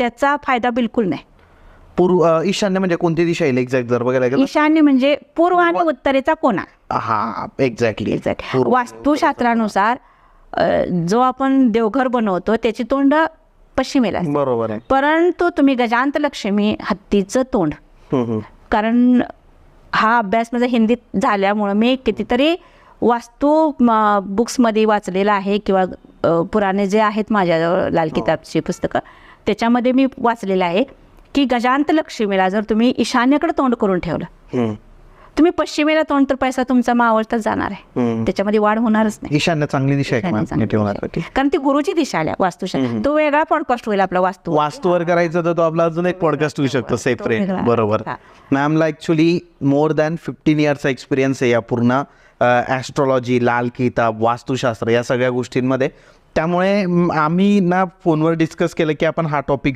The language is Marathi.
त्याचा फायदा बिलकुल नाही. पूर्व ईशान्य म्हणजे कोणती दिशा येईल? एक्झॅक्ट जर बघायला गेलं ईशान्य म्हणजे पूर्व आणि उत्तरेचा कोणा हा एक्झॅक्टली Exact. वास्तुशास्त्रानुसार अ, जो आपण देवघर बनवतो त्याची तोंड पश्चिमेला. बरोबर आहे. परंतु तुम्ही गजांत लक्ष्मी हत्तीचं तोंड. हम्म, हम्म. कारण हा अभ्यास माझा हिंदीत झाल्यामुळं मी कितीतरी वास्तू म, बुक्समध्ये वाचलेला आहे किंवा अ, पुराणे जे आहेत माझ्याजवळ लाल किताबची पुस्तकं त्याच्यामध्ये मी वाचलेलं आहे की गजांत लक्ष्मीला जर तुम्ही ईशान्यकडे तोंड करून ठेवलं तुम्ही पश्चिमेला तोंड तर पैसा तुमचा मावळतच जाणार आहे. त्याच्यामध्ये वाढ होणारच नाही. ईशान्य चांगली दिशा आहे कारण ती गुरुची दिशा आल्या वास्तुशास्त्र तो वेगळा पॉडकास्ट होईल आपला वास्तू. वास्तूवर करायचं तर तो आपला अजून एक पॉडकास्ट होऊ शकतो सेपरेट. बरोबर. मॅमला ॲक्च्युली मोर दॅन फिफ्टीन इयर्सचा एक्सपिरियन्स आहे या पूर्ण ॲस्ट्रॉलॉजी लाल किताब वास्तुशास्त्र या सगळ्या गोष्टींमध्ये. त्यामुळे आम्ही ना फोनवर डिस्कस केलं की आपण हा टॉपिक